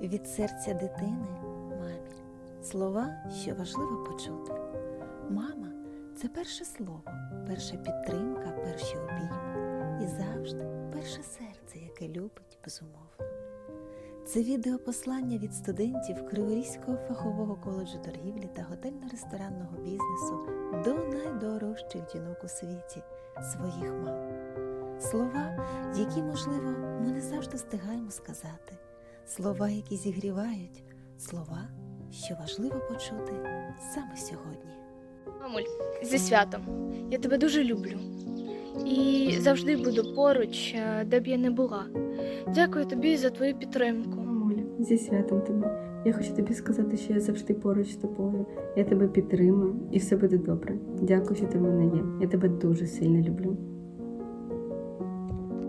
Від серця дитини мамі. Слова, що важливо почути. Мама це перше слово, перша підтримка, перші обійми і завжди перше серце, яке любить безумовно. Це відеопослання від студентів Криворізького фахового коледжу торгівлі та готельно-ресторанного бізнесу до найдорожчих жінок у світі своїх мам. Слова, які, можливо, ми не завжди встигаємо сказати, слова, які зігрівають, слова, що важливо почути саме сьогодні. Мамуль, зі святом. Я тебе дуже люблю. І завжди буду поруч, е, де б я не була. Дякую тобі за твою підтримку. Мамуля, зі святом тебе. Я хочу тобі сказати, що я завжди поруч з тобою. Я тебе підтримую і все буде добре. Дякую, що ти в мене є. Я тебе дуже сильно люблю.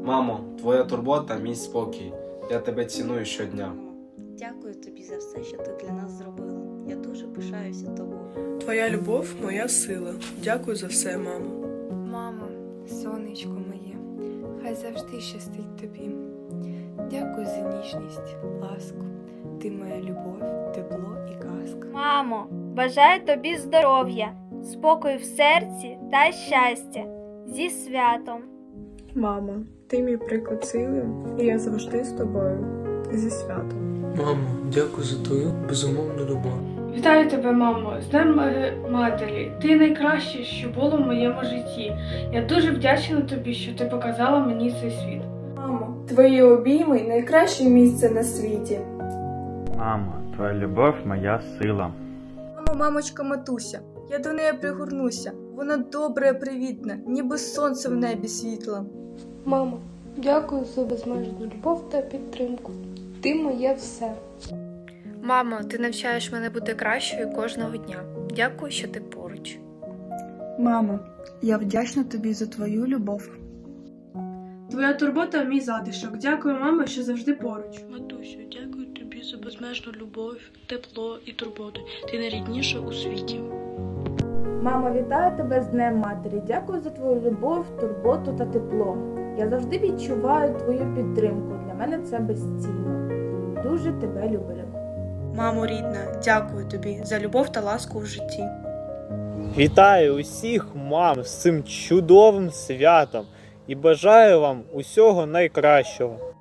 Мамо, твоя турбота мій спокій. Я тебе ціную щодня. Дякую тобі за все, що ти для нас зробила. Я дуже пишаюся тобою. Твоя любов моя сила. Дякую за все, мамо. Мамо, сонечко моє, хай завжди щастить тобі. Дякую за ніжність, ласку. Ти моя любов, тепло і казка. Мамо, бажаю тобі здоров'я, спокою в серці та щастя зі святом. Мамо, ти мій приклад сили, і я завжди з тобою. Зі святом. Мамо, дякую за твою безумовну любов. Вітаю тебе, мамо, з Днем матері. Ти найкраще, що було в моєму житті. Я дуже вдячна тобі, що ти показала мені цей світ. Мамо, твої обійми найкраще місце на світі. Мамо, твоя любов моя сила. Мамо, мамочка матуся, я до неї пригорнуся. Вона добра і привітна, ніби сонце в небі світла. Мамо, дякую за безмежну любов та підтримку. Ти моє все. Мамо, ти навчаєш мене бути кращою кожного дня. Дякую, що ти поруч. Мамо, я вдячна тобі за твою любов. Твоя турбота мій затишок. Дякую, мама, що завжди поруч. Матусю, дякую тобі за безмежну любов, тепло і турботу. Ти найрідніша у світі. Мамо, вітаю тебе з Днем Матері. Дякую за твою любов, турботу та тепло. Я завжди відчуваю твою підтримку. Для мене це безцінно. Дуже тебе люблю. Мамо рідна, дякую тобі за любов та ласку у житті. Вітаю усіх мам з цим чудовим святом і бажаю вам усього найкращого.